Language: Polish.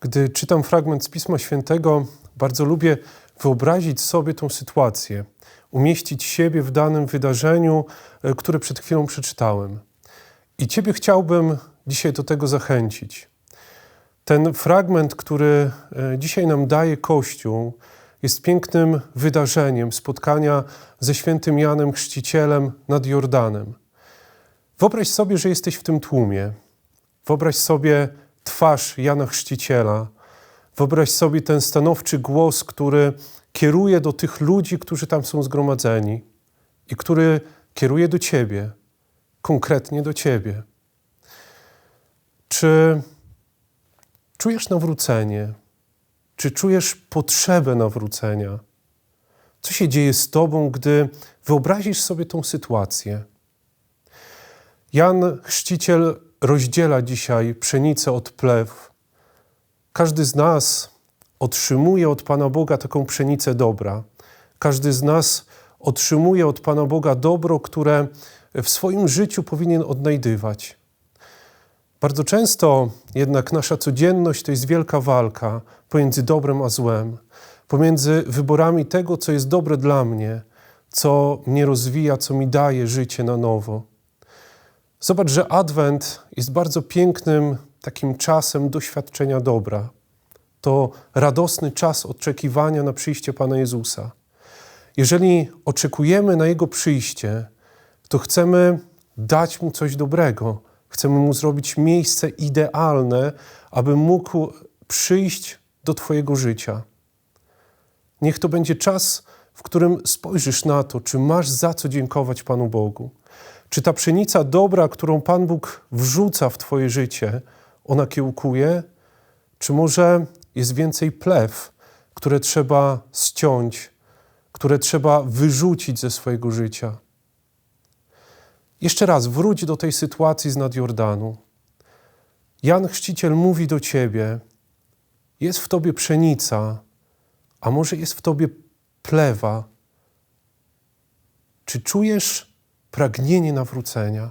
Gdy czytam fragment z Pisma Świętego, bardzo lubię wyobrazić sobie tą sytuację, umieścić siebie w danym wydarzeniu, e, które przed chwilą przeczytałem. I Ciebie chciałbym dzisiaj do tego zachęcić. Ten fragment, który e, dzisiaj nam daje Kościół, jest pięknym wydarzeniem spotkania ze świętym Janem Chrzcicielem nad Jordanem. Wyobraź sobie, że jesteś w tym tłumie. Wyobraź sobie twarz Jana Chrzciciela. Wyobraź sobie ten stanowczy głos, który kieruje do tych ludzi, którzy tam są zgromadzeni i który kieruje do ciebie, konkretnie do ciebie. Czy czujesz nawrócenie? Czy czujesz potrzebę nawrócenia? Co się dzieje z tobą, gdy wyobrazisz sobie tą sytuację? Jan Chrzciciel rozdziela dzisiaj pszenicę od plew. Każdy z nas otrzymuje od Pana Boga taką pszenicę dobra. Każdy z nas otrzymuje od Pana Boga dobro, które w swoim życiu powinien odnajdywać. Bardzo często jednak nasza codzienność to jest wielka walka pomiędzy dobrem a złem, pomiędzy wyborami tego, co jest dobre dla mnie, co mnie rozwija, co mi daje życie na nowo. Zobacz, że Adwent jest bardzo pięknym takim czasem doświadczenia dobra. To radosny czas oczekiwania na przyjście Pana Jezusa. Jeżeli oczekujemy na Jego przyjście, to chcemy dać Mu coś dobrego. Chcemy Mu zrobić miejsce idealne, aby mógł przyjść do Twojego życia. Niech to będzie czas, w którym spojrzysz na to, czy masz za co dziękować Panu Bogu. Czy ta pszenica dobra, którą Pan Bóg wrzuca w Twoje życie, ona kiełkuje? Czy może jest więcej plew, które trzeba ściąć, które trzeba wyrzucić ze swojego życia? Jeszcze raz wróć do tej sytuacji z nad Jordanu. Jan Chrzciciel mówi do Ciebie, jest w Tobie pszenica, a może jest w Tobie plewa. Czy czujesz pragnienie nawrócenia?